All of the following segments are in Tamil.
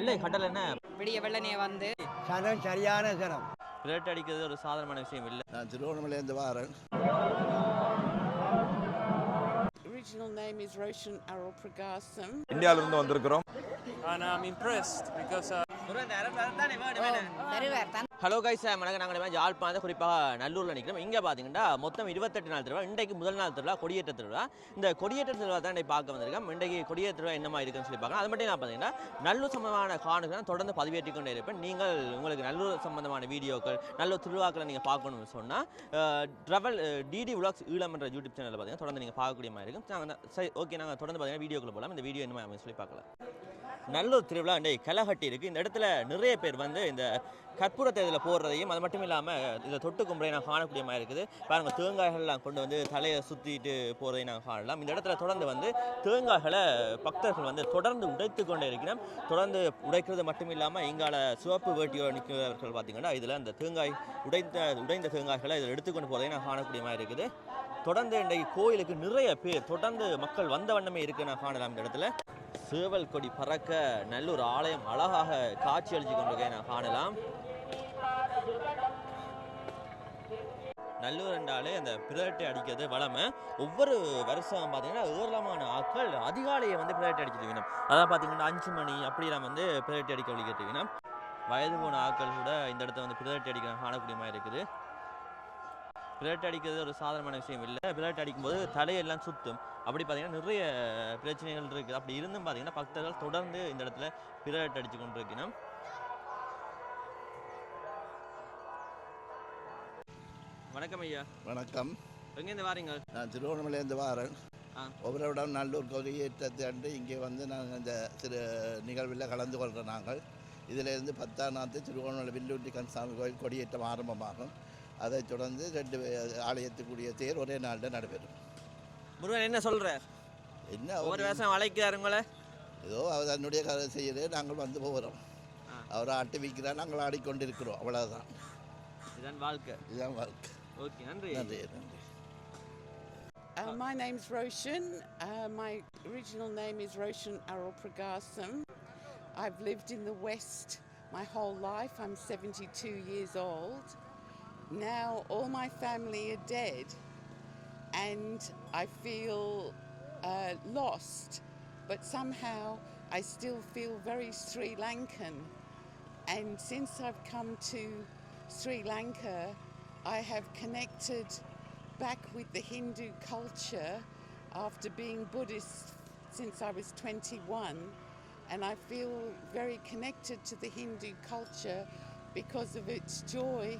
அல்ல கடல் என்ன விடிய வெள்ளனே வந்து. சனம் சரியான சனம். பிளேட் அடிக்கிறது ஒரு சாதாரணமான விஷயம் இல்லை. நான் திருவண்ணாமலையிலேருந்து வாரேன். Original name is Roshan Arul Pragasam. இந்தியாவிலிருந்து வந்திருக்கிறோம். And I'm impressed because uh, hello guys வணக்கம். நாங்கள் யாழ்ப்பாணம் குறிப்பாக நல்லூரில் நிற்கிறோம் இங்கே பார்த்தீங்கன்னா மொத்தம் இருபத்தெட்டு நாள் திருவிழா இன்றைக்கு முதல் நாள் திருவிழா கொடியேற்ற திருவிழா. இந்த கொடியேற்ற திருவிழா தான் இன்றைக்கு பார்க்க வந்திருக்கோம். இன்றைக்கு கொடியேற்ற திருவிழா என்னமா இருக்குன்னு சொல்லி பார்க்கலாம். அது மட்டும் நான் பார்த்தீங்கன்னா நல்லூர் சம்பந்தமான காணுக்கு தொடர்ந்து பதிவேற்றி கொண்டே இருப்பேன். நீங்கள் உங்களுக்கு நல்லூர் சம்பந்தமான வீடியோக்கள் நல்லூர் திருவிழாக்களை நீங்கள் பார்க்கணும்னு சொன்னால் ட்ரவல் டிடி விளாக்ஸ் ஈழம் என்ற யூடியூப் சேனலில் பார்த்தீங்கன்னா தொடர்ந்து நீங்கள் பார்க்கக்கூடிய மாதிரி இருக்கும். நாங்கள் சரி ஓகே நாங்கள் தொடர்ந்து பார்த்தீங்கன்னா வீடியோக்குள்ள போகலாம் இந்த வீடியோ என்னமா அப்படின்னு சொல்லி பார்க்கலாம். நல்லூர் திருவிழா இன்றைக்கு கிளகட்டி இருக்குது இந்த இடத்துல நிறைய பேர் வந்து இந்த கற்பூர தேர்தலில் போடுறதையும் அது மட்டும் இல்லாமல் இதை தொட்டு கும்பலையும் நான் காணக்கூடிய மாதிரி இருக்குது. பாருங்கள் தேங்காய்கள்லாம் கொண்டு வந்து தலையை சுற்றிட்டு போகிறதை நாங்கள் காணலாம். இந்த இடத்துல தொடர்ந்து வந்து தேங்காய்களை பக்தர்கள் வந்து தொடர்ந்து உடைத்து கொண்டே இருக்கிறோம் தொடர்ந்து உடைக்கிறது மட்டும் இல்லாமல் இங்கால சிவப்பு வேட்டியோடு நிற்கிறவர்கள் பார்த்தீங்கன்னா இதில் அந்த தேங்காய் உடைந்த உடைந்த தேங்காய்களை இதில் எடுத்துக்கொண்டு போகிறதை நான் காணக்கூடிய மாதிரி இருக்குது. தொடர்ந்து இன்றைக்கு கோயிலுக்கு நிறைய பேர் தொடர்ந்து மக்கள் வந்த வண்ணமே இருக்கு நான் காணலாம் இந்த இடத்துல. சேவல் கொடி பறக்க நல்லூர் ஆலயம் அழகாக காட்சி அளிச்சு கொண்டிருக்கேன் நான் காணலாம். நல்லூர் என்றாலே அந்த பிரேட்டை அடிக்கிறது வளமை. ஒவ்வொரு வருஷம் பார்த்தீங்கன்னா ஏராளமான ஆட்கள் அதிகாலையை வந்து பிரேட்டை அடிச்சிட்டு வேணும் அதான் பார்த்தீங்கன்னா அஞ்சு மணி அப்படிலாம் வந்து பிரேட்டை அடிக்க வழிகிட்டு வேணும் வயது போன ஆட்கள் கூட இந்த இடத்த வந்து பிரேட்டை அடிக்க காணக்கூடிய மாதிரி இருக்குது. பிரேட் அடிக்கிறது ஒரு சாதாரணமான விஷயம் இல்லை. பிரேட் அடிக்கும்போது தலையெல்லாம் சுத்தும். அப்படி பார்த்தீங்கன்னா நிறைய பிரச்சனைகள் இருக்குது. அப்படி இருந்தும் பார்த்தீங்கன்னா பக்தர்கள் தொடர்ந்து இந்த இடத்துல பிரேட் அடிச்சு கொண்டிருக்கணும். வணக்கம் ஐயா. வணக்கம். எங்கேருந்து வாரீங்க? நான் திருவண்ணாமலையிலேருந்து வாரேன். ஆ. ஒவ்வொரு இடம் நல்லூர் கொடியேற்றத்தை அன்று இங்கே வந்து நாங்கள் இந்த திரு நிகழ்வில் கலந்து கொள்கிறோம் நாங்கள். இதிலிருந்து பத்தாம் நாத்து திருவண்ணாமலை வில்லூட்டி கன்சாமி கோயில் கொடியேற்றம் ஆரம்பமாகும். அதைத் தொடர்ந்து ரெண்டு ஆலயத்துக்குரிய தேர் ஒரே நாளில் நடைபெறும் முருகன் என்ன சொல்ற என்ன அவர் வருஷம் அழைக்கிறாருங்களே ஏதோ அவர் தன்னுடைய கதை செய்யறது நாங்கள் வந்து போகிறோம். அவர் ஆட்டி வைக்கிறார் நாங்கள் ஆடிக்கொண்டிருக்கிறோம் அவ்வளோதான் இதுதான் வாழ்க்கை இதுதான் வாழ்க்கை ஓகே நன்றி நன்றி நன்றி Uh, my name's Roshan. Uh, my original name is Roshan Arul Pragasam. I've lived in the West my whole life. I'm 72 years old. Now all my family are dead, and I feel uh, lost, but somehow I still feel very Sri Lankan. And since I've come to Sri Lanka, I have connected back with the Hindu culture after being Buddhist since I was 21. And I feel very connected to the Hindu culture because of its joy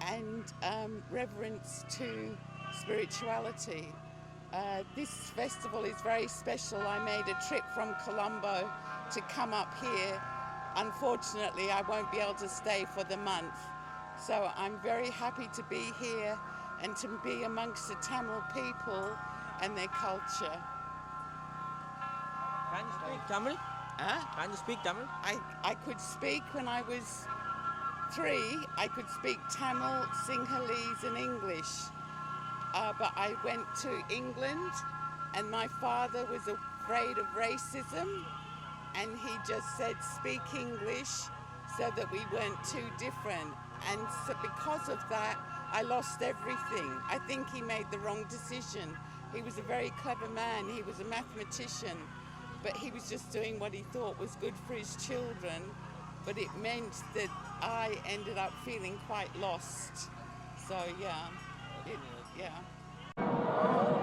and um, reverence to spirituality. Uh, this festival is very special. I made a trip from Colombo to come up here. Unfortunately, I won't be able to stay for the month. So I'm very happy to be here and to be amongst the Tamil people and their culture. Can you speak Tamil? Huh? Can you speak Tamil? I, I could speak when I was three, I could speak Tamil, Sinhalese, and English. Uh, but I went to England, and my father was afraid of racism, and he just said, Speak English so that we weren't too different. And so because of that, I lost everything. I think he made the wrong decision. He was a very clever man, he was a mathematician, but he was just doing what he thought was good for his children. But it meant that I ended up feeling quite lost. So, yeah, it, yeah.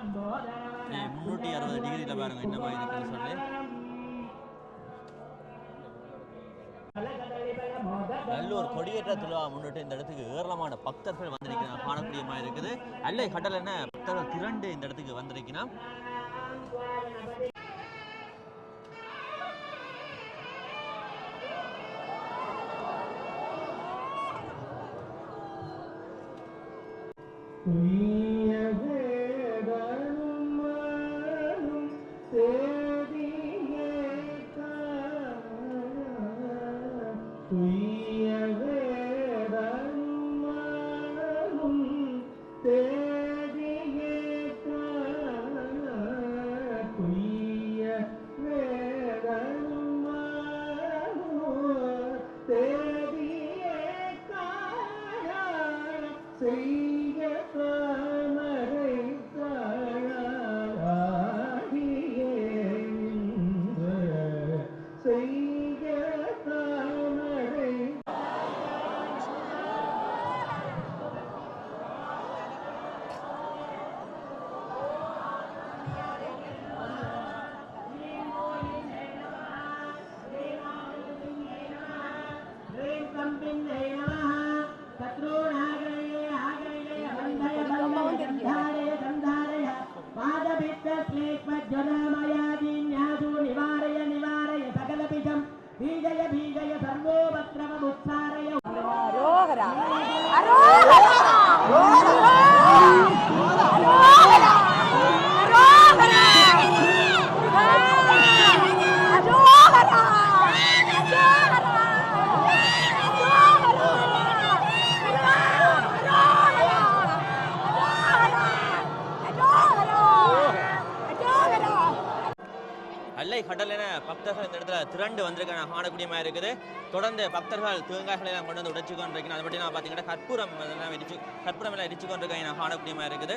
முன்னூற்றி அறுபது டிகிரியில் பாருங்க என்ன மாதிரி இருக்குன்னு சொல்லி. நல்லூர் கொடியேற்ற திருவிழா முன்னிட்டு இந்த இடத்துக்கு ஏராளமான பக்தர்கள் வந்திருக்கிறாங்க. காணக்கூடியமாக இருக்குது. அல்லை கடல் என்ன? பக்தர்கள் திரண்டு இந்த இடத்துக்கு வந்திருக்கிறான் Three. பக்தர்கள் வந்திருக்க நான் திரண்டு காணக்கூடியமாக இருக்குது. தொடர்ந்து பக்தர்கள் தேங்காய்களை எல்லாம் கொண்டு வந்து உடைச்சு கொண்டிருக்கேன் அது மட்டும் நான் பார்த்தீங்கன்னா கற்பூரம் எல்லாம் இடிச்சு கற்பூரம் எல்லாம் இடிச்சு கொண்டிருக்கேன் நான் காணக்கூடியமாக இருக்குது.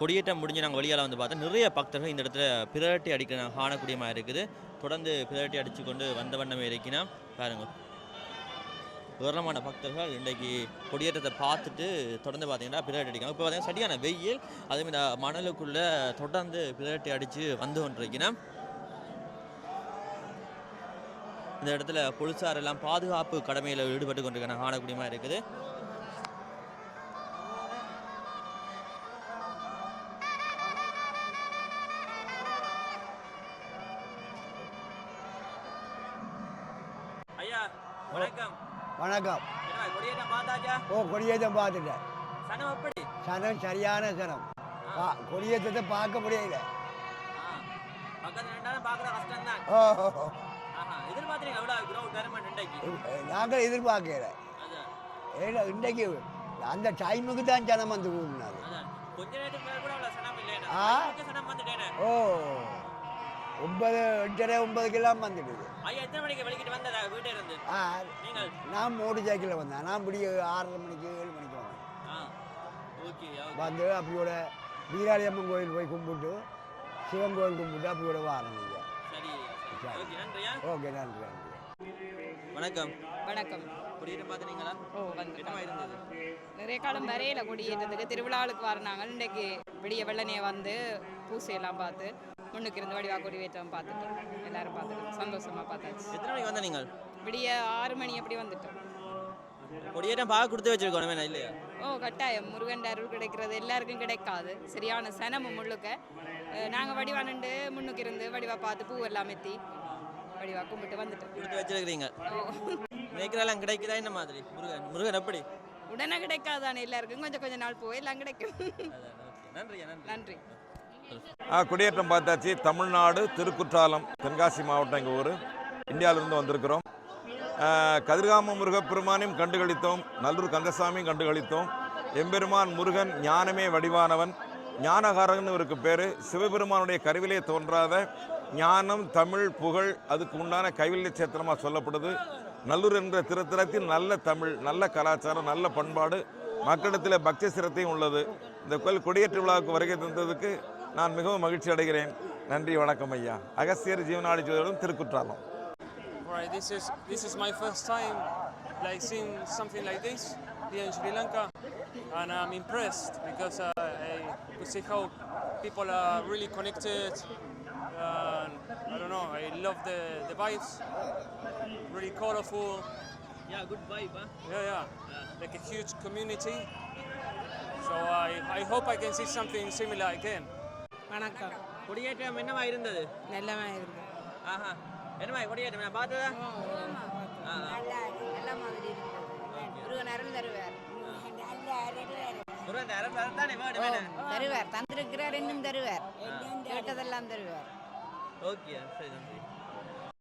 கொடியேற்றம் முடிஞ்சு நாங்கள் வெளியால் வந்து பார்த்தா நிறைய பக்தர்கள் இந்த இடத்துல பிரட்டி அடிக்கிற காணக்கூடியமாக இருக்குது. தொடர்ந்து பிரட்டி அடித்து கொண்டு வந்த வண்ணமே இருக்கினா பாருங்க. ஏராளமான பக்தர்கள் இன்றைக்கு கொடியேற்றத்தை பார்த்துட்டு தொடர்ந்து பார்த்தீங்கன்னா பிரட்டி அடிக்காங்க இப்போ பார்த்தீங்கன்னா சரியான வெயில் அதேமாதிரி இந்த மணலுக்குள்ளே தொடர்ந்து பிரட்டி அடித்து வந்து கொண்டிருக்கினா இந்த இடத்துல போலீசார் எல்லாம் பாதுகாப்பு கடமையில் ஈடுபட்டு கொண்டிருக்கிற காணக்கூடியமாக இருக்குது. வணக்கம். ஓ கொடியேற்றம் பார்த்துட்டேன். சனம் சரியான சனம். கொடியேற்றத்தை பார்க்க முடியல. நாங்கள் எதிர்பார்க்கல. ஏன்னா இன்றைக்கு அந்த டைமுக்கு தான் ஜனம் வந்து கூடினாரு ஓ. ஒன்பது எட்டரை ஒன்பதுக்கெல்லாம் வந்துடுது. ஐயா எத்தனை மணிக்கு வெளிக்கிட்டு வந்ததா? வீட்டை இருந்து. ஆ நீங்கள்? நான் மோட்டர் சைக்கிளில் வந்தேன். நான் இப்படி ஆறரை மணிக்கு ஏழு மணிக்கு வந்தேன். ஆ ஓகே வந்து அப்படியோட வீராளியம்மன் கோயில் போய் கும்பிட்டு சிவன் கோயில் கும்பிட்டு அப்படியோட வாரேன் நீங்கள் சரி. ஓகே நன்றியா? ஓகே நன்றி நன்றி. வணக்கம். வணக்கம். குடியிடம் பார்த்துனீங்களா ஓ வந்து இருந்தது? நிறைய காலம் வரையில கொடியேற்றத்துக்கு திருவிழாவுக்கு வரணாங்க இன்றைக்கு விடிய வெள்ளனையை வந்து பூசையெல்லாம் பார்த்து முன்னுக்கு இருந்து வடிவா கொடியேற்றம் பார்த்துட்டு எல்லாரும் பார்த்துட்டு சந்தோஷமா பார்த்தாச்சு. எத்தனை மணிக்கு வந்த நீங்கள்? விடிய ஆறு மணி அப்படி வந்துட்டோம். கொடியேற்றம் பார்க்க கொடுத்து வச்சிருக்கோம் இல்லையா? ஓ கட்டாயம். முருகன் அருள் கிடைக்கிறது எல்லாருக்கும் கிடைக்காது. சரியான சனமும் முள்ளுக்க நாங்கள் வடிவா நின்று முன்னுக்கு இருந்து வடிவா பார்த்து பூ எல்லாம் மெத்தி வடிவா கும்பிட்டு வந்துட்டோம். கொடுத்து வச்சிருக்கிறீங்க. ஓ. நினைக்கிறதெல்லாம் கிடைக்குதா? என்ன மாதிரி? முருகன் முருகன் எப்படி? உடனே கிடைக்காதானே எல்லாருக்கும்? கொஞ்சம் கொஞ்சம் நாள் போய் எல்லாம் கிடைக்கும். நன்றி. நன்றி. குடியேற்றம் பார்த்தாச்சு. தமிழ்நாடு திருக்குற்றாலம் தென்காசி மாவட்டம் எங்கள் ஊர். இந்தியாவிலிருந்து வந்திருக்கிறோம். கதிர்காம முருகப்பெருமானையும் கண்டுகளித்தோம். நல்லூர் கந்தசாமியும் கண்டுகளித்தோம். எம்பெருமான் முருகன் ஞானமே வடிவானவன். ஞானகாரகன் இவருக்கு பேர். சிவபெருமானுடைய கருவிலே தோன்றாத ஞானம் தமிழ் புகழ் அதுக்கு உண்டான கைவில்லை சேத்திரமாக சொல்லப்படுது. நல்லூர் என்ற திருத்தலத்தில் நல்ல தமிழ் நல்ல கலாச்சாரம் நல்ல பண்பாடு. மக்களிடத்தில் பக்தி சிரத்தையும் உள்ளது. இந்த கோயில் கொடியேற்ற விழாவுக்கு வருகை தந்ததுக்கு நான் மிகவும் மகிழ்ச்சி அடைகிறேன் நன்றி வணக்கம் ஐயா அகஸ்தியர் ஜீவனாளி ஜோதிடம் Thirukkutralam Right, this is this is my first time like seeing something like this here in Sri Lanka, and I'm impressed because uh, I could see how people are really connected. And I don't know, I love the the vibes, really colorful. Yeah good vibe Yeah, yeah, like a huge community. So I I hope I can see something similar again. வணக்கம். கொடியேற்றம் என்னவா இருந்தது? நல்லமா இருக்கு ஆஹா. என்னமா கொடியேற்றம்? நான் பார்த்ததா. நல்ல மாதிரி இருந்தது முருகன் அருள் தருவார். முருகன் அருள் வரத்தானே வேணும்? தருவார். தந்திருக்கிறார் இன்னும் தருவார். கேட்டதெல்லாம் தருவார். ஓகே சரி